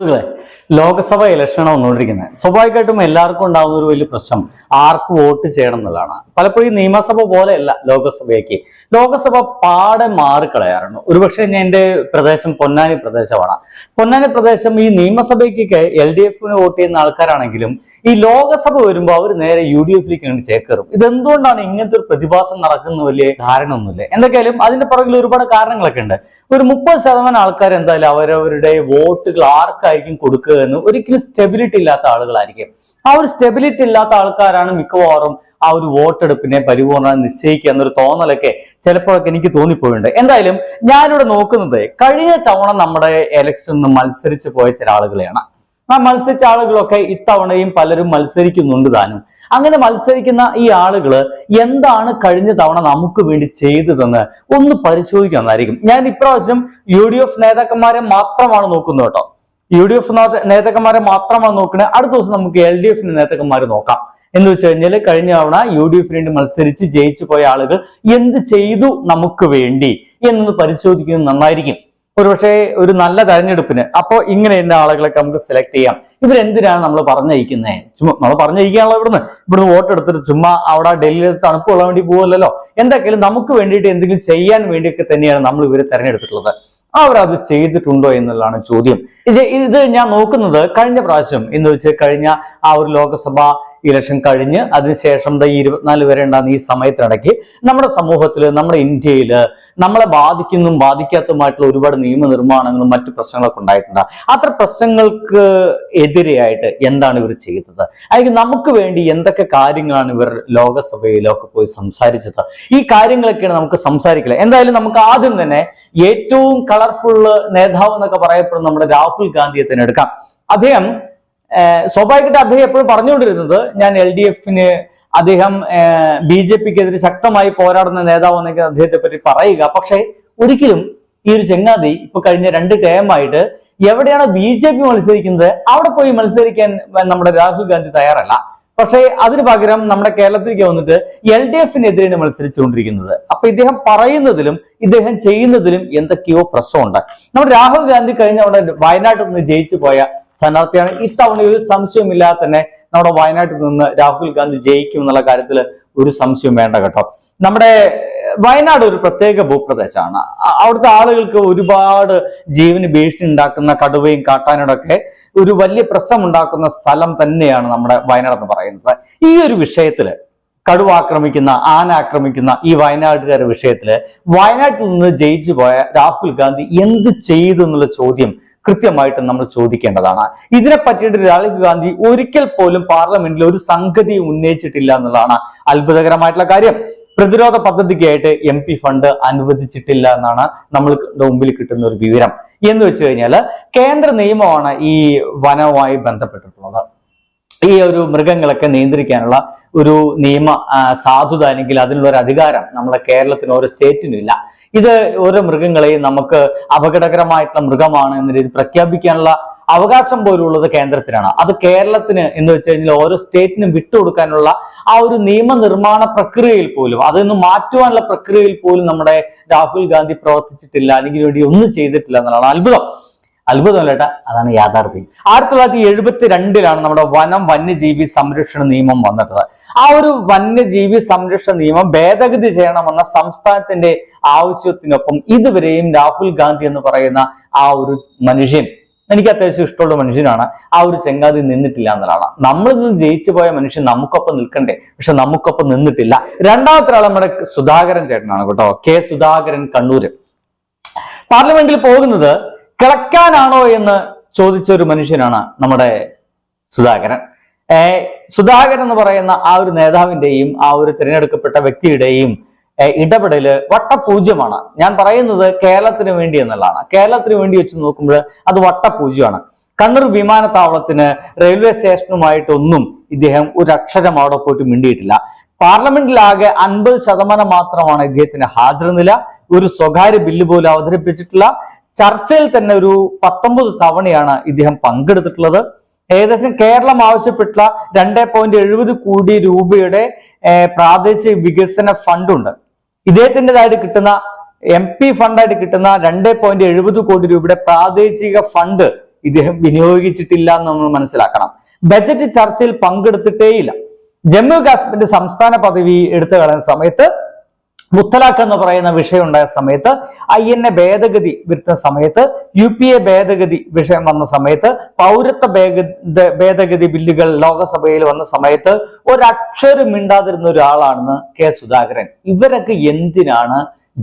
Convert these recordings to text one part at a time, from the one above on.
സുഹൃത്തുക്കളെ ലോക്സഭ ഇലക്ഷനാണ് വന്നുകൊണ്ടിരിക്കുന്നത്. സ്വാഭാവികമായിട്ടും എല്ലാവർക്കും ഉണ്ടാകുന്ന ഒരു വലിയ പ്രശ്നം ആർക്ക് വോട്ട് ചെയ്യണം എന്നുള്ളതാണ്. പലപ്പോഴും നിയമസഭ പോലെയല്ല ലോകസഭയ്ക്ക്. ലോകസഭ പാടെ മാറിക്കളയാറുണ്ട്. ഒരുപക്ഷെ ഞാൻ എന്റെ പ്രദേശം പൊന്നാനി പ്രദേശമാണ്. പൊന്നാനി പ്രദേശം ഈ നിയമസഭയ്ക്കൊക്കെ എൽ ഡി എഫിന് വോട്ട് ചെയ്യുന്ന ആൾക്കാരാണെങ്കിലും ഈ ലോകസഭ വരുമ്പോൾ അവർ നേരെ യു ഡി എഫിലേക്ക് ചേക്കേറും. ഇതെന്തുകൊണ്ടാണ് ഇങ്ങനത്തെ ഒരു പ്രതിഭാസം നടക്കുന്ന വലിയ ധാരണ ഒന്നുമില്ല എന്തൊക്കെയാലും അതിന്റെ പുറകിൽ ഒരുപാട് കാരണങ്ങളൊക്കെ ഉണ്ട്. ഒരു മുപ്പത് ശതമാനം ആൾക്കാർ എന്തായാലും അവരവരുടെ വോട്ടുകൾ ആർക്കായിരിക്കും കൊടുക്കുക എന്ന് ഒരിക്കലും സ്റ്റെബിലിറ്റി ഇല്ലാത്ത ആളുകളായിരിക്കും. ആ ഒരു സ്റ്റെബിലിറ്റി ഇല്ലാത്ത ആൾക്കാരാണ് മിക്കവാറും ആ ഒരു വോട്ടെടുപ്പിനെ പരിപൂർണ നിശ്ചയിക്കുക എന്നൊരു തോന്നലൊക്കെ ചിലപ്പോഴൊക്കെ എനിക്ക് തോന്നിപ്പോയിട്ടുണ്ട്. എന്തായാലും ഞാനിവിടെ നോക്കുന്നത് കഴിഞ്ഞ തവണ നമ്മുടെ ഇലക്ഷനിൽ മത്സരിച്ചു പോയ ചില ആളുകളെയാണ്. ആ മത്സരിച്ച ആളുകളൊക്കെ ഇത്തവണയും പലരും മത്സരിക്കുന്നുണ്ട് താനും. അങ്ങനെ മത്സരിക്കുന്ന ഈ ആളുകൾ എന്താണ് കഴിഞ്ഞ തവണ നമുക്ക് വേണ്ടി ചെയ്തതെന്ന് ഒന്ന് പരിശോധിക്കാന്നായിരിക്കും ഞാൻ ഇപ്രാവശ്യം യു ഡി എഫ് നേതാക്കന്മാരെ മാത്രമാണ് നോക്കുന്നത് കേട്ടോ. യു ഡി എഫ് നേതാക്കന്മാരെ മാത്രമാണ് നോക്കുന്നത് അടുത്ത ദിവസം നമുക്ക് എൽ ഡി എഫിന്റെ നേതാക്കന്മാരെ നോക്കാം. എന്ന് വെച്ച് കഴിഞ്ഞാൽ കഴിഞ്ഞ തവണ യു ഡി എഫിന് വേണ്ടി മത്സരിച്ച് ജയിച്ചു പോയ ആളുകൾ എന്ത് ചെയ്തു നമുക്ക് വേണ്ടി? എന്നൊന്ന് പരിശോധിക്കുന്നത് നന്നായിരിക്കും. ഒരുപക്ഷെ ഒരു നല്ല തെരഞ്ഞെടുപ്പിന്. അപ്പോൾ ഇങ്ങനെയുള്ള ആളുകളൊക്കെ നമുക്ക് സെലക്ട് ചെയ്യാം. ഇവരെന്തിനാണ് നമ്മൾ പറഞ്ഞയക്കുന്നത് ചുമ്മാ നമ്മൾ പറഞ്ഞയക്കാനുള്ള ഇവിടുന്ന്. ഇവിടുന്ന് വോട്ട് എടുത്തിട്ട് ചുമ്മാ അവിടെ ഡൽഹിയിൽ തണുപ്പ് കൊള്ളാൻ വേണ്ടി പോകുമല്ലോ എന്തൊക്കെയാലും നമുക്ക് വേണ്ടിയിട്ട് എന്തെങ്കിലും ചെയ്യാൻ വേണ്ടിയൊക്കെ തന്നെയാണ് നമ്മൾ ഇവരെ തെരഞ്ഞെടുത്തിട്ടുള്ളത്. അവരത് ചെയ്തിട്ടുണ്ടോ എന്നുള്ളതാണ് ചോദ്യം. ഇത് ഇത് ഞാൻ നോക്കുന്നത് കഴിഞ്ഞ പ്രാവശ്യം എന്ന് വെച്ച് കഴിഞ്ഞ ആ ഒരു ലോക്സഭ ഇലക്ഷൻ കഴിഞ്ഞ് അതിനുശേഷം ഈ ഇരുപത്തിനാല് വരെ ഉണ്ടാകുന്ന ഈ സമയത്തിനിടയ്ക്ക് നമ്മുടെ സമൂഹത്തിൽ നമ്മുടെ ഇന്ത്യയിൽ നമ്മളെ ബാധിക്കുന്നതും ബാധിക്കാത്തതുമായിട്ടുള്ള ഒരുപാട് നിയമനിർമ്മാണങ്ങളും മറ്റു പ്രശ്നങ്ങളൊക്കെ ഉണ്ടായിട്ടുണ്ട്. അത്ര പ്രശ്നങ്ങൾക്ക് എതിരെയായിട്ട് എന്താണ് ഇവർ ചെയ്തത്? അല്ലെങ്കിൽ നമുക്ക് വേണ്ടി എന്തൊക്കെ കാര്യങ്ങളാണ് ഇവർ ലോകസഭയിലൊക്കെ പോയി സംസാരിച്ചത്? ഈ കാര്യങ്ങളൊക്കെയാണ് നമുക്ക് സംസാരിക്കില്ല എന്തായാലും നമുക്ക് ആദ്യം തന്നെ ഏറ്റവും കളർഫുള്ള് നേതാവ് എന്നൊക്കെ പറയപ്പെടുന്ന നമ്മുടെ രാഹുൽ ഗാന്ധിയെ തന്നെ എടുക്കാം. അദ്ദേഹം സ്വാഭാവികമായിട്ട് അദ്ദേഹം എപ്പോഴും പറഞ്ഞുകൊണ്ടിരുന്നത് ഞാൻ എൽ ഡി എഫിന് അദ്ദേഹം ബി ജെ പിക്കെതിരെ ശക്തമായി പോരാടുന്ന നേതാവ് എന്നൊക്കെ അദ്ദേഹത്തെ പറ്റി പറയുക. പക്ഷേ ഒരിക്കലും ഈ ഒരു ചെങ്ങാതി ഇപ്പൊ കഴിഞ്ഞ രണ്ട് ടേമായിട്ട് എവിടെയാണ് ബി ജെ പി മത്സരിക്കുന്നത്? അവിടെ പോയി മത്സരിക്കാൻ നമ്മുടെ രാഹുൽ ഗാന്ധി തയ്യാറല്ല. പക്ഷേ അതിന് പകരം നമ്മുടെ കേരളത്തിലേക്ക് വന്നിട്ട് എൽ ഡി എഫിനെതിരെയാണ് മത്സരിച്ചുകൊണ്ടിരിക്കുന്നത്. അപ്പൊ ഇദ്ദേഹം പറയുന്നതിലും ഇദ്ദേഹം ചെയ്യുന്നതിലും എന്തൊക്കെയോ പ്രശ്നമുണ്ട്. നമ്മുടെ രാഹുൽ ഗാന്ധി കഴിഞ്ഞ അവിടെ വയനാട്ടിൽ നിന്ന് ജയിച്ചു പോയ സ്ഥാനാർത്ഥിയാണ്. ഇത്തവണ ഒരു സംശയമില്ലാതെ തന്നെ നമ്മുടെ വയനാട്ടിൽ നിന്ന് രാഹുൽ ഗാന്ധി ജയിക്കും എന്നുള്ള കാര്യത്തിൽ ഒരു സംശയം വേണ്ട കേട്ടോ. നമ്മുടെ വയനാട് ഒരു പ്രത്യേക ഭൂപ്രദേശമാണ്. അവിടുത്തെ ആളുകൾക്ക് ഒരുപാട് ജീവന് ഭീഷണി ഉണ്ടാക്കുന്ന കടുവയും കാട്ടാനോടൊക്കെ ഒരു വലിയ പ്രശ്നം ഉണ്ടാക്കുന്ന സ്ഥലം തന്നെയാണ് നമ്മുടെ വയനാട് എന്ന് പറയുന്നത്. ഈ ഒരു വിഷയത്തിൽ കടുവ ആക്രമിക്കുന്ന ആന ആക്രമിക്കുന്ന ഈ വയനാട്ടുകാരുടെ വിഷയത്തിൽ വയനാട്ടിൽ നിന്ന് ജയിച്ചു പോയ രാഹുൽ ഗാന്ധി എന്ത് ചെയ്തു എന്നുള്ള ചോദ്യം കൃത്യമായിട്ട് നമ്മൾ ചോദിക്കേണ്ടതാണ്. ഇതിനെ പറ്റിയിട്ട് രാഹുൽ ഗാന്ധി ഒരിക്കൽ പോലും പാർലമെന്റിൽ ഒരു സംഗതി ഉന്നയിച്ചിട്ടില്ല എന്നുള്ളതാണ് അത്ഭുതകരമായിട്ടുള്ള കാര്യം. പ്രതിരോധ പദ്ധതിക്കായിട്ട് എം പി ഫണ്ട് അനുവദിച്ചിട്ടില്ല എന്നാണ് നമ്മൾ മുമ്പിൽ കിട്ടുന്ന ഒരു വിവരം. എന്ന് വെച്ച് കഴിഞ്ഞാൽ കേന്ദ്ര നിയമമാണ് ഈ വനവുമായി ബന്ധപ്പെട്ടിട്ടുള്ളത്. ഈ ഒരു മൃഗങ്ങളൊക്കെ നിയന്ത്രിക്കാനുള്ള ഒരു നിയമ സാധുത അല്ലെങ്കിൽ അതിനുള്ള ഒരു അധികാരം നമ്മുടെ കേരളത്തിന് ഓരോ സ്റ്റേറ്റിനും ഇല്ല. ഇത് ഓരോ മൃഗങ്ങളെയും നമുക്ക് അപകടകരമായിട്ടുള്ള മൃഗമാണ് എന്ന രീതി പ്രഖ്യാപിക്കാനുള്ള അവകാശം പോലുള്ളത് കേന്ദ്രത്തിനാണ്. അത് കേരളത്തിന് എന്ന് വെച്ച് കഴിഞ്ഞാൽ ഓരോ സ്റ്റേറ്റിനും വിട്ടുകൊടുക്കാനുള്ള ആ ഒരു നിയമനിർമ്മാണ പ്രക്രിയയിൽ പോലും അതൊന്ന് മാറ്റുവാനുള്ള പ്രക്രിയയിൽ പോലും നമ്മുടെ രാഹുൽ ഗാന്ധി പ്രവർത്തിച്ചിട്ടില്ല അല്ലെങ്കിൽ വേണ്ടി ഒന്നും ചെയ്തിട്ടില്ല എന്നുള്ളതാണ് അത്ഭുതം. അത്ഭുതമല്ല കേട്ടാ അതാണ് യാഥാർത്ഥ്യം. ആയിരത്തി തൊള്ളായിരത്തി എഴുപത്തി രണ്ടിലാണ് നമ്മുടെ വനം വന്യജീവി സംരക്ഷണ നിയമം വന്നിട്ടത് ആ ഒരു വന്യജീവി സംരക്ഷണ നിയമം ഭേദഗതി ചെയ്യണമെന്ന സംസ്ഥാനത്തിന്റെ ആവശ്യത്തിനൊപ്പം ഇതുവരെയും രാഹുൽ ഗാന്ധി എന്ന് പറയുന്ന ആ ഒരു മനുഷ്യൻ എനിക്ക് അത്യാവശ്യം ഇഷ്ടമുള്ള മനുഷ്യനാണ് ആ ഒരു ചെങ്കാതി നിന്നിട്ടില്ല എന്നുള്ളതാണ്. നമ്മൾ നിന്ന് ജയിച്ചു പോയ മനുഷ്യൻ നമുക്കൊപ്പം നിൽക്കണ്ടേ? പക്ഷെ നമുക്കൊപ്പം നിന്നിട്ടില്ല. രണ്ടാമത്തെ ആൾ നമ്മുടെ സുധാകരൻ ചേട്ടനാണ് കേട്ടോ കെ സുധാകരൻ കണ്ണൂര്. പാർലമെന്റിൽ പോകുന്നത് കിളക്കാനാണോ എന്ന് ചോദിച്ച ഒരു മനുഷ്യനാണ് നമ്മുടെ സുധാകരൻ. സുധാകരൻ എന്ന് പറയുന്ന ആ ഒരു നേതാവിന്റെയും ആ ഒരു തിരഞ്ഞെടുക്കപ്പെട്ട വ്യക്തിയുടെയും ഇടപെടൽ വട്ടപൂജ്യമാണ്. ഞാൻ പറയുന്നത് കേരളത്തിന് വേണ്ടി എന്നുള്ളതാണ്. കേരളത്തിന് വേണ്ടി വെച്ച് നോക്കുമ്പോൾ അത് വട്ടപൂജ്യമാണ്. കണ്ണൂർ വിമാനത്താവളത്തിന് റെയിൽവേ സ്റ്റേഷനുമായിട്ടൊന്നും ഇദ്ദേഹം ഒരു അക്ഷരം അവിടെ പോയിട്ട് മിണ്ടിയിട്ടില്ല. പാർലമെന്റിലാകെ അൻപത് ശതമാനം മാത്രമാണ് ഇദ്ദേഹത്തിന്റെ ഹാജർ നില. ഒരു സ്വകാര്യ ബില്ല് പോലും അവതരിപ്പിച്ചിട്ടില്ല. ചർച്ചയിൽ തന്നെ ഒരു പത്തൊമ്പത് തവണയാണ് ഇദ്ദേഹം പങ്കെടുത്തിട്ടുള്ളത്. ഏകദേശം കേരളം ആവശ്യപ്പെട്ടുള്ള രണ്ട് പോയിന്റ് എഴുപത് കോടി രൂപയുടെ പ്രാദേശിക വികസന ഫണ്ടുണ്ട്. ഇദ്ദേഹത്തിന്റെതായിട്ട് കിട്ടുന്ന എം പി ഫണ്ടായിട്ട് കിട്ടുന്ന രണ്ട് പോയിന്റ് എഴുപത് കോടി രൂപയുടെ പ്രാദേശിക ഫണ്ട് ഇദ്ദേഹം വിനിയോഗിച്ചിട്ടില്ല എന്ന് നമ്മൾ മനസ്സിലാക്കണം. ബജറ്റ് ചർച്ചയിൽ പങ്കെടുത്തിട്ടേയില്ല. ജമ്മു കാശ്മീരിന്റെ സംസ്ഥാന പദവി എടുത്തു കളയുന്ന സമയത്ത് മുത്തലാഖ് എന്ന് പറയുന്ന വിഷയം ഉണ്ടായ സമയത്ത് ഐ എൻ എ ഭേദഗതി വരുത്തുന്ന സമയത്ത് യു പി എ ഭേദഗതി വിഷയം വന്ന സമയത്ത് പൗരത്വ ഭേദഗതി ബില്ലുകൾ ലോകസഭയിൽ വന്ന സമയത്ത് ഒരക്ഷരം മിണ്ടാതിരുന്ന ഒരാളാണെന്ന് കെ സുധാകരൻ. ഇവരൊക്കെ എന്തിനാണ്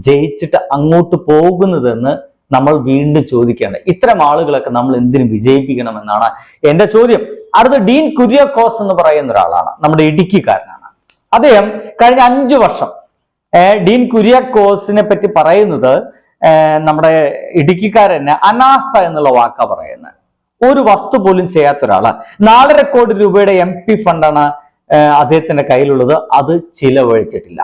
ജയിച്ചിട്ട് അങ്ങോട്ട് പോകുന്നതെന്ന് നമ്മൾ വീണ്ടും ചോദിക്കേണ്ടത് ഇത്തരം ആളുകളൊക്കെ നമ്മൾ എന്തിനു വിജയിപ്പിക്കണമെന്നാണ് എന്റെ ചോദ്യം. അടുത്ത ഡീൻ കുര്യാക്കോസ് എന്ന് പറയുന്ന ഒരാളാണ്. നമ്മുടെ ഇടുക്കിക്കാരനാണ്. അദ്ദേഹം കഴിഞ്ഞ അഞ്ചു വർഷം ഡീൻ കുര്യാക്കോസിനെ പറ്റി പറയുന്നത് നമ്മുടെ ഇടുക്കിക്കാരന് അനാസ്ഥ എന്നുള്ള വാക്കാ പറയുന്നത്. ഒരു വസ്തു പോലും ചെയ്യാത്ത ഒരാൾ നാലര കോടി രൂപയുടെ എം പി ഫണ്ടാണ് അദ്ദേഹത്തിന്റെ കയ്യിലുള്ളത്. അത് ചിലവഴിച്ചിട്ടില്ല.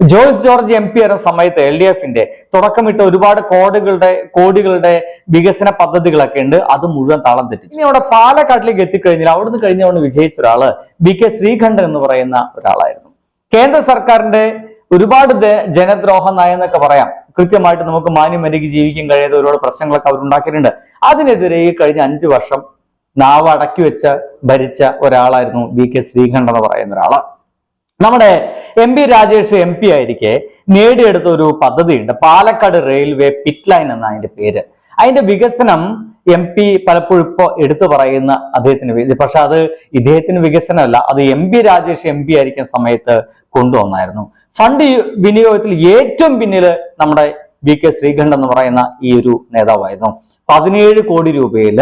ജോയ്സ് ജോർജ് എം പി ആയിരുന്ന സമയത്ത് എൽ ഡി എഫിന്റെ തുടക്കമിട്ട ഒരുപാട് കോടികളുടെ കോടികളുടെ വികസന പദ്ധതികളൊക്കെ ഉണ്ട്. അത് മുഴുവൻ താളം തെറ്റി ഇനി അവിടെ പാലക്കാട്ടിലേക്ക് എത്തിക്കഴിഞ്ഞാൽ അവിടുന്ന് കഴിഞ്ഞ അവിടെ വിജയിച്ച ഒരാൾ വി കെ ശ്രീകണ്ഠൻ എന്ന് പറയുന്ന ഒരാളായിരുന്നു. കേന്ദ്ര സർക്കാരിന്റെ ഒരുപാട് ജനദ്രോഹ നയം എന്നൊക്കെ പറയാം. കൃത്യമായിട്ട് നമുക്ക് മാന്യമരികി ജീവിക്കാൻ കഴിയാത്ത ഒരുപാട് പ്രശ്നങ്ങളൊക്കെ അവരുണ്ടാക്കിയിട്ടുണ്ട് അതിനെതിരെ ഈ കഴിഞ്ഞ അഞ്ചു വർഷം നാവ് അടക്കി വെച്ച ഭരിച്ച ഒരാളായിരുന്നു വി കെ ശ്രീകണ്ഠൻ എന്ന് പറയുന്ന ഒരാൾ. നമ്മുടെ M P Rajesh M P ആയിരിക്കെ നേടിയെടുത്ത ഒരു പദ്ധതിയുണ്ട്. പാലക്കാട് റെയിൽവേ പിറ്റ് ലൈൻ എന്ന അതിന്റെ പേര്. അതിന്റെ വികസനം എം പി പലപ്പോഴും ഇപ്പോ എടുത്തു പറയുന്ന അദ്ദേഹത്തിന് പക്ഷെ അത് ഇദ്ദേഹത്തിന് വികസനമല്ല. അത് M P Rajesh M P ആയിരിക്കുന്ന സമയത്ത് കൊണ്ടുവന്നായിരുന്നു. ഫണ്ട് വിനിയോഗത്തിൽ ഏറ്റവും പിന്നിൽ നമ്മുടെ വി കെ ശ്രീകണ്ഠൻ എന്ന് പറയുന്ന ഈ ഒരു നേതാവായിരുന്നു. പതിനേഴ് കോടി രൂപയിൽ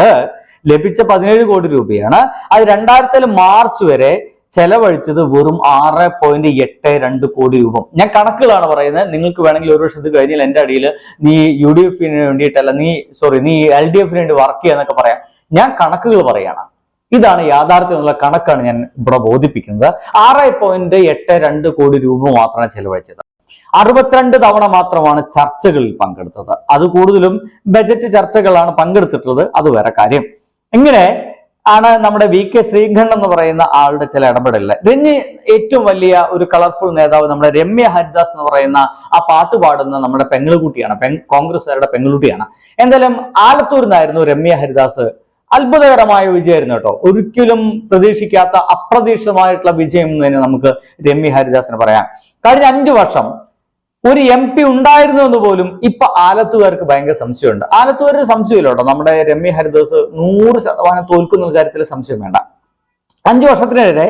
ലഭിച്ച പതിനേഴ് കോടി രൂപയാണ്. അത് രണ്ടായിരത്തി മാർച്ച് വരെ ചെലവഴിച്ചത് വെറും ആറ് പോയിന്റ് എട്ട് രണ്ട് കോടി രൂപ. ഞാൻ കണക്കുകളാണ് പറയുന്നത്. നിങ്ങൾക്ക് വേണമെങ്കിൽ ഒരു വർഷത്തിൽ കഴിഞ്ഞാൽ എന്റെ അടിയിൽ നീ യു ഡി എഫിന് വേണ്ടിയിട്ടല്ല നീ സോറി നീ എൽ ഡി എഫിന് വേണ്ടി വർക്ക് ചെയ്യാന്നൊക്കെ പറയാം. ഞാൻ കണക്കുകൾ പറയാണ് ഇതാണ് യാഥാർത്ഥ്യം എന്നുള്ള കണക്കാണ് ഞാൻ ഇവിടെ ബോധിപ്പിക്കുന്നത്. ആറ് പോയിന്റ് എട്ട് രണ്ട് കോടി രൂപ മാത്രമാണ് ചെലവഴിച്ചത്. അറുപത്തിരണ്ട് തവണ മാത്രമാണ് ചർച്ചകളിൽ പങ്കെടുത്തത്. അത് കൂടുതലും ബജറ്റ് ചർച്ചകളാണ് പങ്കെടുത്തിട്ടുള്ളത്. അത് വേറെ കാര്യം. ഇങ്ങനെ ആണ് നമ്മുടെ വി കെ ശ്രീകണ്ഠൻ എന്ന് പറയുന്ന ആളുടെ ചില ഇടപെടലുകൾ ഇതിന് ഏറ്റവും വലിയ ഒരു കളർഫുൾ നേതാവ് നമ്മുടെ രമ്യ ഹരിദാസ് എന്ന് പറയുന്ന ആ പാട്ട് പാടുന്ന നമ്മുടെ പെങ്ങളുകുട്ടിയാണ് പെൺ കോൺഗ്രസ്സുകാരുടെ പെങ്ങളുട്ടിയാണ് എന്തായാലും ആലത്തൂരിൽ നിന്നായിരുന്നു രമ്യ ഹരിദാസ്. അത്ഭുതകരമായ വിജയമായിരുന്നു കേട്ടോ. ഒരിക്കലും പ്രതീക്ഷിക്കാത്ത അപ്രതീക്ഷിതമായിട്ടുള്ള വിജയം എന്ന് തന്നെ നമുക്ക് രമ്യ ഹരിദാസിന് പറയാം. കഴിഞ്ഞ അഞ്ചു വർഷം ഒരു എം പി ഉണ്ടായിരുന്നു എന്ന് പോലും ഇപ്പൊ ആലത്തുകാർക്ക് ഭയങ്കര സംശയമുണ്ട്. ആലത്തുകാർക്ക് സംശയമില്ല കേട്ടോ. നമ്മുടെ രമ്യ ഹരിദാസ് നൂറ് ശതമാനം തോൽക്കുന്ന കാര്യത്തിൽ സംശയം വേണ്ട. അഞ്ചു വർഷത്തിനിടെ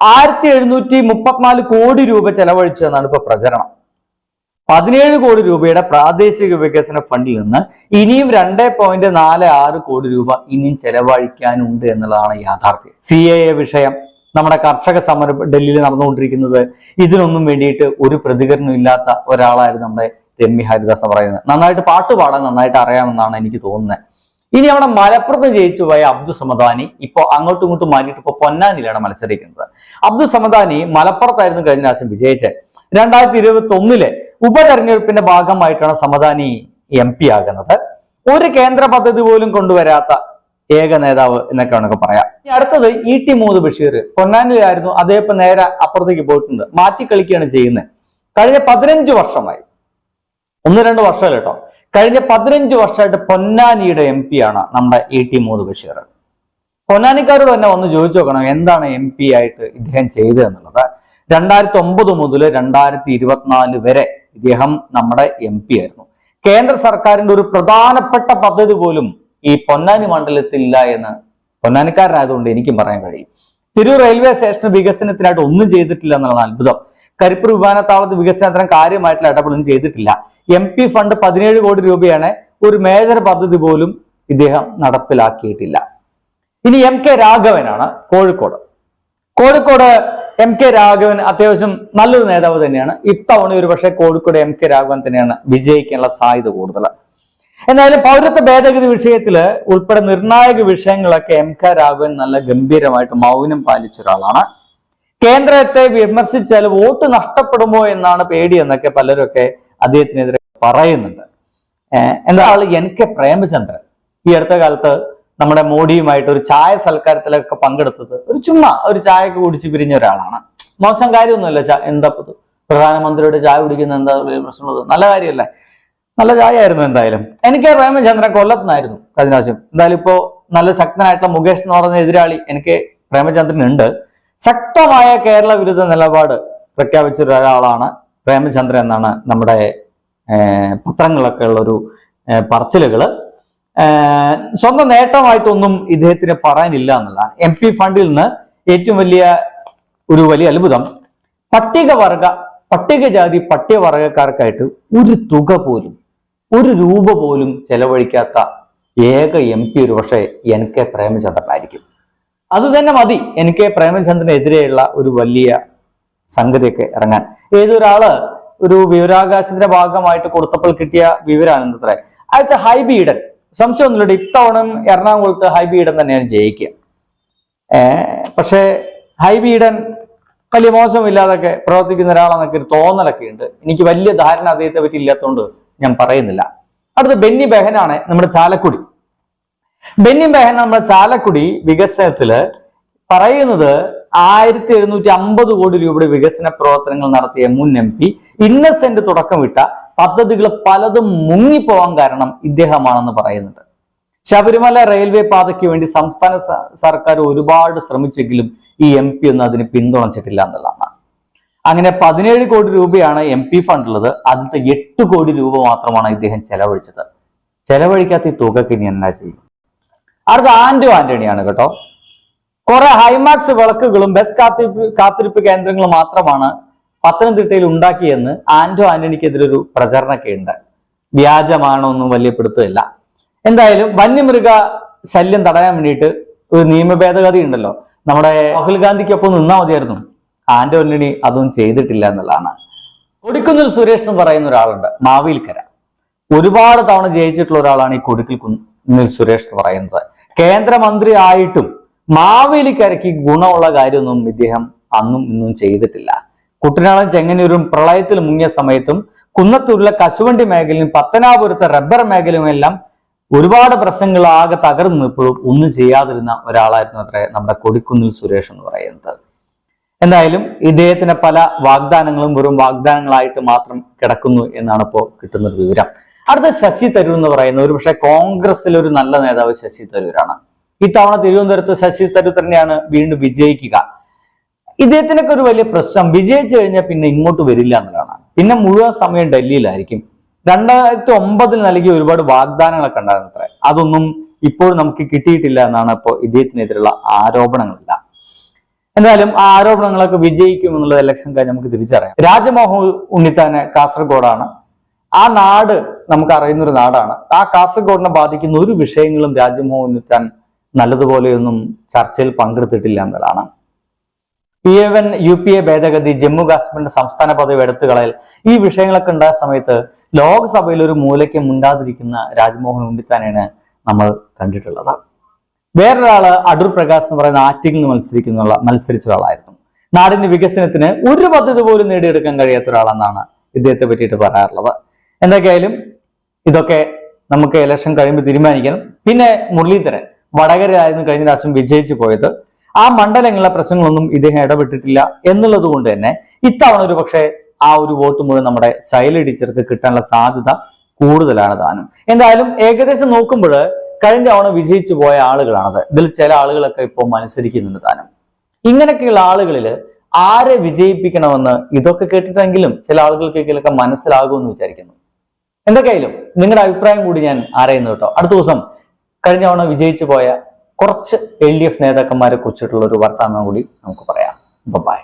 ആയിരത്തി എഴുന്നൂറ്റി മുപ്പത്തിനാല് കോടി രൂപ ചെലവഴിച്ചു എന്നാണ് ഇപ്പൊ പ്രചരണം. പതിനേഴ് കോടി രൂപയുടെ പ്രാദേശിക വികസന ഫണ്ടിൽ നിന്ന് ഇനിയും രണ്ട് പോയിന്റ് നാല് ആറ് കോടി രൂപ ഇനിയും ചെലവഴിക്കാനുണ്ട് എന്നുള്ളതാണ് യാഥാർത്ഥ്യം. സി വിഷയം. നമ്മുടെ കർഷക സമരം ഡൽഹിയിൽ നടന്നുകൊണ്ടിരിക്കുന്നത് ഇതിനൊന്നും വേണ്ടിയിട്ട് ഒരു പ്രതികരണം ഇല്ലാത്ത ഒരാളായിരുന്നു നമ്മുടെ രമ്യ ഹരിദാസ് പറയുന്നത്. നന്നായിട്ട് പാട്ട് പാടാൻ നന്നായിട്ട് അറിയാമെന്നാണ് എനിക്ക് തോന്നുന്നത്. ഇനി അവിടെ മലപ്പുറത്ത് ജയിച്ചു പോയ അബ്ദുൾ സമദാനി ഇപ്പൊ അങ്ങോട്ടും ഇങ്ങോട്ടും മാറ്റിയിട്ട് ഇപ്പൊ പൊന്നാനിയിലാണ് മത്സരിക്കുന്നത്. അബ്ദുൾ സമദാനി മലപ്പുറത്തായിരുന്നു കഴിഞ്ഞ പ്രാവശ്യം വിജയിച്ചത്. രണ്ടായിരത്തി ഇരുപത്തി ഒന്നിലെ ഉപതെരഞ്ഞെടുപ്പിന്റെ ഭാഗമായിട്ടാണ് സമദാനി എം പി ആകുന്നത്. ഒരു കേന്ദ്ര പദ്ധതി പോലും കൊണ്ടുവരാത്ത ഏക നേതാവ് എന്നൊക്കെ വേണമെങ്കിൽ പറയാം. ഇനി അടുത്തത് ഇ ടി മൂന്ന് ബഷീർ പൊന്നാനിലായിരുന്നു അദ്ദേഹം ഇപ്പൊ നേരെ അപ്പുറത്തേക്ക് പോയിട്ടുണ്ട്. മാറ്റി കളിക്കുകയാണ് ചെയ്യുന്നത്. കഴിഞ്ഞ പതിനഞ്ച് വർഷമായി. ഒന്ന് രണ്ട് വർഷമല്ല കേട്ടോ. കഴിഞ്ഞ പതിനഞ്ച് വർഷമായിട്ട് പൊന്നാനിയുടെ എം പി ആണ് നമ്മുടെ ഇ ടി മൂന്ന് ബഷീർ പൊന്നാനിക്കാരോട് തന്നെ ഒന്ന് ചോദിച്ചു നോക്കണം. എന്താണ് എം പി ആയിട്ട് ഇദ്ദേഹം ചെയ്തത് എന്നുള്ളത്? രണ്ടായിരത്തി ഒമ്പത് മുതൽ രണ്ടായിരത്തി ഇരുപത്തിനാല് വരെ ഇദ്ദേഹം നമ്മുടെ എം പി ആയിരുന്നു. കേന്ദ്ര സർക്കാരിന്റെ ഒരു പ്രധാനപ്പെട്ട പദ്ധതി പോലും ഈ പൊന്നാനി മണ്ഡലത്തിൽ ഇല്ല എന്ന് പൊന്നാനിക്കാരനായതുകൊണ്ട് എനിക്കും പറയാൻ കഴിയും. തിരൂർ റെയിൽവേ സ്റ്റേഷൻ വികസനത്തിനായിട്ട് ഒന്നും ചെയ്തിട്ടില്ല എന്നുള്ളതാണ് അത്ഭുതം. കരിപ്പൂർ വിമാനത്താവളത്ത് വികസനത്തിന് കാര്യമായിട്ടുള്ള ഇടപെടലും ചെയ്തിട്ടില്ല. എം പി ഫണ്ട് പതിനേഴ് കോടി രൂപയാണ് ഒരു മേജർ പദ്ധതി പോലും ഇദ്ദേഹം നടപ്പിലാക്കിയിട്ടില്ല. ഇനി എം കെ രാഘവനാണ് കോഴിക്കോട്. കോഴിക്കോട് എം കെ രാഘവൻ അത്യാവശ്യം നല്ലൊരു നേതാവ് തന്നെയാണ്. ഇത്തവണ ഒരു പക്ഷേ കോഴിക്കോട് എം കെ രാഘവൻ തന്നെയാണ് വിജയിക്കാനുള്ള സാധ്യത കൂടുതൽ എന്നാലും പൗരത്വ ഭേദഗതി വിഷയത്തിൽ ഉൾപ്പെടെ നിർണായക വിഷയങ്ങളൊക്കെ എം കെ രാഘവൻ നല്ല ഗംഭീരമായിട്ട് മൗനം പാലിച്ച ഒരാളാണ്. കേന്ദ്രത്തെ വിമർശിച്ചാൽ വോട്ട് നഷ്ടപ്പെടുമോ എന്നാണ് പേടി എന്നൊക്കെ പലരൊക്കെ അദ്ദേഹത്തിനെതിരെ പറയുന്നുണ്ട്. എന്താ ആൾ എൻ കെ പ്രേമചന്ദ്രൻ? ഈ അടുത്ത കാലത്ത് നമ്മുടെ മോഡിയുമായിട്ട് ഒരു ചായ സൽക്കാരത്തിലൊക്കെ പങ്കെടുത്തത് ഒരു ചുമ്മാ ഒരു ചായയൊക്കെ കുടിച്ച് പിരിഞ്ഞ ഒരാളാണ്. മോശം കാര്യമൊന്നുമില്ല എന്താ പ്രധാനമന്ത്രിയുടെ ചായ കുടിക്കുന്ന എന്താ പ്രശ്നമുള്ളത് നല്ല കാര്യമല്ലേ? നല്ല ചായയായിരുന്നു എന്തായാലും. എനിക്ക് പ്രേമചന്ദ്രൻ കൊല്ലത്തുനിന്നായിരുന്നു കഴിഞ്ഞ പ്രാവശ്യം. എന്തായാലും ഇപ്പോ നല്ല ശക്തനായിട്ടുള്ള മുകേഷ് എന്ന് പറയുന്ന എതിരാളി എനിക്ക് പ്രേമചന്ദ്രൻ ഉണ്ട് ശക്തമായ കേരള വിരുദ്ധ നിലപാട് പ്രഖ്യാപിച്ച ഒരാളാണ് പ്രേമചന്ദ്രൻ എന്നാണ് നമ്മുടെ പത്രങ്ങളൊക്കെ ഉള്ള ഒരു പറച്ചിലുകൾ സ്വന്തം നേട്ടമായിട്ടൊന്നും ഇദ്ദേഹത്തിന് പറയാനില്ല എന്നുള്ളതാണ്. എം പി ഫണ്ടിൽ നിന്ന് ഏറ്റവും വലിയ ഒരു വലിയ അത്ഭുതം പട്ടികവർഗ പട്ടികജാതി പട്ടികവർഗക്കാർക്കായിട്ട് ഒരു തുക പോലും ഒരു രൂപ പോലും ചെലവഴിക്കാത്ത ഏക എം പി ഒരു പക്ഷേ എൻ കെ പ്രേമചന്ദ്രനായിരിക്കും അത് തന്നെ മതി എൻ കെ പ്രേമചന്ദ്രനെതിരെയുള്ള ഒരു വലിയ സംഗതിയൊക്കെ ഇറങ്ങാൻ. ഏതൊരാൾ ഒരു വിവരാകാശത്തിന്റെ ഭാഗമായിട്ട് കൊടുത്തപ്പോൾ കിട്ടിയ വിവരാനന്ദത്ര അടുത്ത ഹൈബി ഈഡൻ. സംശയമൊന്നുമില്ല ഇത്തവണ എറണാകുളത്ത് ഹൈബി ഈഡൻ തന്നെയാണ് ജയിക്കുക. പക്ഷേ ഹൈബി ഈഡൻ വലിയ മോശമില്ലാതൊക്കെ പ്രവർത്തിക്കുന്ന ഒരാളെന്നൊക്കെ ഒരു തോന്നലൊക്കെ ഉണ്ട്. എനിക്ക് വലിയ ധാരണ അദ്ദേഹത്തെ പറ്റി ഇല്ലാത്തതുകൊണ്ട് ഞാൻ പറയുന്നില്ല. അടുത്ത ബെന്നി ബെഹനാണ് നമ്മുടെ ചാലക്കുടി. ബെന്നി ബെഹൻ നമ്മുടെ ചാലക്കുടി വികസനത്തിൽ പറയുന്നത് ആയിരത്തി എഴുന്നൂറ്റി അമ്പത് കോടി രൂപയുടെ വികസന പ്രവർത്തനങ്ങൾ നടത്തിയ മുൻ എം പി ഇന്നസെന്റ് തുടക്കമിട്ട പദ്ധതികൾ പലതും മുങ്ങിപ്പോവാൻ കാരണം ഇദ്ദേഹമാണെന്ന് പറയുന്നുണ്ട്. ശബരിമല റെയിൽവേ പാതയ്ക്ക് വേണ്ടി സംസ്ഥാന സർക്കാർ ഒരുപാട് ശ്രമിച്ചെങ്കിലും ഈ എം പി ഒന്നും അതിന് പിന്തുണച്ചിട്ടില്ല എന്നുള്ളതാണ്. അങ്ങനെ പതിനേഴ് കോടി രൂപയാണ് എം പി ഫണ്ടുള്ളത് അതിലത്തെ എട്ട് കോടി രൂപ മാത്രമാണ് ഇദ്ദേഹം ചെലവഴിച്ചത്. ചെലവഴിക്കാത്ത ഈ തുകക്ക് ഇനി എന്നാ ചെയ്യും? അടുത്ത ആന്റോ ആന്റണിയാണ് കേട്ടോ. കുറെ ഹൈമാക്സ് വിളക്കുകളും ബസ് കാത്തിരിപ്പ് കാത്തിരിപ്പ് കേന്ദ്രങ്ങളും മാത്രമാണ് പത്തനംതിട്ടയിൽ ഉണ്ടാക്കിയെന്ന് ആന്റോ ആന്റണിക്കെതിരെ ഒരു പ്രചരണമൊക്കെ ഉണ്ട്. വ്യാജമാണോ ഒന്നും വലിയ പിടുത്തമില്ല. എന്തായാലും വന്യമൃഗ ശല്യം തടയാൻ വേണ്ടിയിട്ട് ഒരു നിയമ ഭേദഗതി ഉണ്ടല്ലോ. നമ്മുടെ രാഹുൽ ഗാന്ധിക്കൊപ്പം നിന്നാ മതിയായിരുന്നു. ആന്റണി അതൊന്നും ചെയ്തിട്ടില്ല എന്നുള്ളതാണ്. കൊടുക്കുന്നിൽ സുരേഷ് എന്ന് പറയുന്ന ഒരാളുണ്ട് മാവേലിക്കര. ഒരുപാട് തവണ ജയിച്ചിട്ടുള്ള ഒരാളാണ് ഈ കൊടിക്കൽ കുന്നിൽ സുരേഷ് എന്ന് പറയുന്നത്. കേന്ദ്രമന്ത്രി ആയിട്ടും മാവേലിക്കരയ്ക്ക് ഗുണമുള്ള കാര്യമൊന്നും ഇദ്ദേഹം അന്നും ഇന്നും ചെയ്തിട്ടില്ല. കുട്ടനാടൻ ചെങ്ങന്നൂരും പ്രളയത്തിൽ മുങ്ങിയ സമയത്തും കുന്നത്തൂരിലെ കശുവണ്ടി മേഖലയും പത്തനാപുരത്തെ റബ്ബർ മേഖലയുമെല്ലാം ഒരുപാട് പ്രശ്നങ്ങൾ ആകെ തകർന്നു ഒന്നും ചെയ്യാതിരുന്ന ഒരാളായിരുന്നു അത്ര നമ്മുടെ കൊടിക്കുന്നിൽ സുരേഷ് എന്ന് പറയുന്നത്. എന്തായാലും ഇദ്ദേഹത്തിന്റെ പല വാഗ്ദാനങ്ങളും വെറും വാഗ്ദാനങ്ങളായിട്ട് മാത്രം കിടക്കുന്നു എന്നാണ് ഇപ്പോൾ കിട്ടുന്ന വിവരം. അടുത്ത ശശി തരൂർ എന്ന് പറയുന്ന ഒരു പക്ഷേ കോൺഗ്രസിലെ ഒരു നല്ല നേതാവ് ശശി തരൂരാണ്. ഇത്തവണ തിരുവനന്തപുരത്ത് ശശി തരൂർ തന്നെയാണ് വീണ്ടും വിജയിക്കുക. ഇദ്ദേഹത്തിനൊക്കെ ഒരു വലിയ പ്രശ്നം. വിജയിച്ചു കഴിഞ്ഞാൽ പിന്നെ ഇങ്ങോട്ട് വരില്ല എന്നുള്ളതാണ്. പിന്നെ മുഴുവൻ സമയം ഡൽഹിയിലായിരിക്കും. രണ്ടായിരത്തി ഒമ്പതിൽ നൽകിയ ഒരുപാട് വാഗ്ദാനങ്ങളൊക്കെ ഉണ്ടായിരുന്നു അത്ര അതൊന്നും ഇപ്പോഴും നമുക്ക് കിട്ടിയിട്ടില്ല എന്നാണ് ഇപ്പോൾ ഇദ്ദേഹത്തിനെതിരെയുള്ള ആരോപണങ്ങളില്ല. എന്തായാലും ആ ആരോപണങ്ങളൊക്കെ വിജയിക്കും എന്നുള്ളത് ഇലക്ഷൻ കഴിഞ്ഞ് നമുക്ക് തിരിച്ചറിയാം. രാജമോഹൻ ഉണ്ണിത്താന് കാസർഗോഡാണ്. ആ നാട് നമുക്ക് അറിയുന്ന ഒരു നാടാണ്. ആ കാസർഗോഡിനെ ബാധിക്കുന്ന ഒരു വിഷയങ്ങളും രാജമോഹൻ ഉണ്ണിത്താൻ നല്ലതുപോലെയൊന്നും ചർച്ചയിൽ പങ്കെടുത്തിട്ടില്ല എന്നതാണ്. പി എവൻ യു പി എ ഭേദഗതി ജമ്മു കാശ്മീരിന്റെ സംസ്ഥാന പദവി എടുത്തു കളയൽ. ഈ വിഷയങ്ങളൊക്കെ ഉണ്ടായ സമയത്ത് ലോക്സഭയിൽ ഒരു മൂലയ്ക്ക് മുണ്ടാതിരിക്കുന്ന രാജ്മോഹൻ ഉണ്ണിത്താനെയാണ് നമ്മൾ കണ്ടിട്ടുള്ളത്. വേറൊരാൾ അടൂർ പ്രകാശ് എന്ന് പറയുന്ന ആറ്റിങ്ങിൽ മത്സരിക്കുന്ന മത്സരിച്ച ഒരാളായിരുന്നു. നാടിന്റെ വികസനത്തിന് ഒരു പദ്ധതി പോലും നേടിയെടുക്കാൻ കഴിയാത്ത ഒരാളെന്നാണ് ഇദ്ദേഹത്തെ പറ്റിയിട്ട് പറയാറുള്ളത്. എന്തൊക്കെയായാലും ഇതൊക്കെ നമുക്ക് ഇലക്ഷൻ കഴിയുമ്പോൾ തീരുമാനിക്കണം. പിന്നെ മുരളീധരൻ വടകരയായിരുന്നു കഴിഞ്ഞ പ്രാവശ്യം വിജയിച്ചു പോയത്. ആ മണ്ഡലങ്ങളിലെ പ്രശ്നങ്ങളൊന്നും ഇദ്ദേഹം ഇടപെട്ടിട്ടില്ല എന്നുള്ളത് കൊണ്ട് തന്നെ ഇത്തവണ ഒരു പക്ഷേ ആ ഒരു വോട്ട് മുഴുവൻ നമ്മുടെ ശൈല ടീച്ചർക്ക് കിട്ടാനുള്ള സാധ്യത കൂടുതലാണ് താനും. എന്തായാലും ഏകദേശം നോക്കുമ്പോൾ കഴിഞ്ഞ തവണ വിജയിച്ചു പോയ ആളുകളാണത്. ഇതിൽ ചില ആളുകളൊക്കെ ഇപ്പോൾ മത്സരിക്കുന്നുണ്ട് താനും. ഇങ്ങനെയൊക്കെയുള്ള ആളുകളിൽ ആരെ വിജയിപ്പിക്കണമെന്ന് ഇതൊക്കെ കേട്ടിട്ടെങ്കിലും ചില ആളുകൾക്കൊക്കെ മനസ്സിലാകുമെന്ന് വിചാരിക്കുന്നു. എന്തൊക്കെയായാലും നിങ്ങളുടെ അഭിപ്രായം കൂടി ഞാൻ അറിയുന്നു കേട്ടോ. അടുത്ത ദിവസം കഴിഞ്ഞ തവണ വിജയിച്ചു പോയ കുറച്ച് എൽ ഡി എഫ് നേതാക്കന്മാരെ കുറിച്ചിട്ടുള്ള ഒരു വർത്തമാനം കൂടി നമുക്ക് പറയാം. ബൈ